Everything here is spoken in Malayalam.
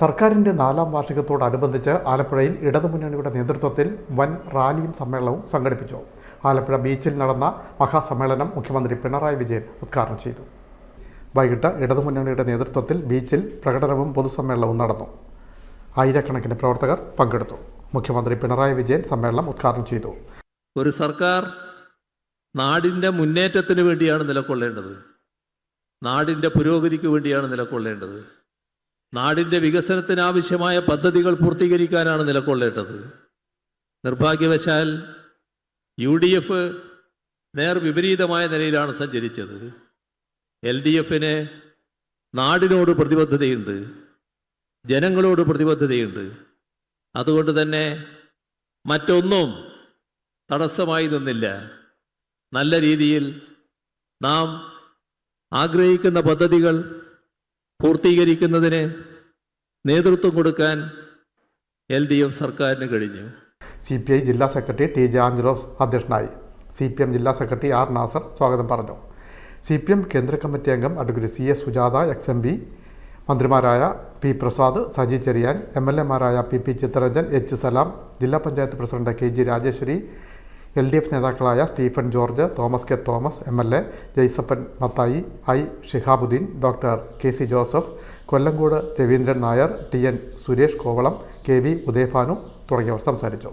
സർക്കാരിന്റെ നാലാം വാർഷികത്തോടനുബന്ധിച്ച് ആലപ്പുഴയിൽ ഇടതുമുന്നണിയുടെ നേതൃത്വത്തിൽ വൻ റാലിയും സമ്മേളനവും സംഘടിപ്പിച്ചു. ആലപ്പുഴ ബീച്ചിൽ നടന്ന മഹാസമ്മേളനം മുഖ്യമന്ത്രി പിണറായി വിജയൻ ഉദ്ഘാടനം ചെയ്തു. വൈകിട്ട് ഇടതുമുന്നണിയുടെ നേതൃത്വത്തിൽ ബീച്ചിൽ പ്രകടനവും പൊതുസമ്മേളനവും നടന്നു. ആയിരക്കണക്കിന് പ്രവർത്തകർ പങ്കെടുത്തു. മുഖ്യമന്ത്രി പിണറായി വിജയൻ സമ്മേളനം ഉദ്ഘാടനം ചെയ്തു. ഒരു സർക്കാർ നാടിന്റെ മുന്നേറ്റത്തിന് വേണ്ടിയാണ് നിലകൊള്ളേണ്ടത്. നാടിന്റെ പുരോഗതിക്ക് വേണ്ടിയാണ് നിലകൊള്ളേണ്ടത്. നാടിന്റെ വികസനത്തിനാവശ്യമായ പദ്ധതികൾ പൂർത്തീകരിക്കാനാണ് നിലകൊള്ളേണ്ടത്. നിർഭാഗ്യവശാൽ യു ഡി എഫ് നേർ വിപരീതമായ നിലയിലാണ് സഞ്ചരിച്ചത്. എൽ ഡി എഫിന് നാടിനോട് പ്രതിബദ്ധതയുണ്ട് ജനങ്ങളോട് പ്രതിബദ്ധതയുണ്ട്. അതുകൊണ്ട് തന്നെ മറ്റൊന്നും തടസ്സമായി നിന്നില്ല. നല്ല രീതിയിൽ നാം ആഗ്രഹിക്കുന്ന പദ്ധതികൾ പൂർത്തീകരിക്കുന്നതിന് നേതൃത്വം കൊടുക്കാൻ എൽ ഡി എഫ് സർക്കാരിന് കഴിഞ്ഞു. സി പി ഐ ജില്ലാ സെക്രട്ടറി ടി ജെ ആഞ്ചലോസ് അധ്യക്ഷനായി. സി പി എം ജില്ലാ സെക്രട്ടറി ആർ നാസർ സ്വാഗതം പറഞ്ഞു. സി പി എം കേന്ദ്ര കമ്മിറ്റി അംഗം advocate C S Sujatha ex M P മന്ത്രിമാരായ P Prasad Saji Cherian M L എമാരായ P P Chittaranjan H Salam ജില്ലാ panchayat president K G Rajeshwari L D F നേതാക്കളായ Stephen George Thomas K Thomas M L A Jaisappan Mathai I Shihabuddin doctor K C Joseph Kollankode Raveendran Nair T N Suresh Kovalam K V Udayabhanu തുടങ്ങിയവർ സംസാരിച്ചു.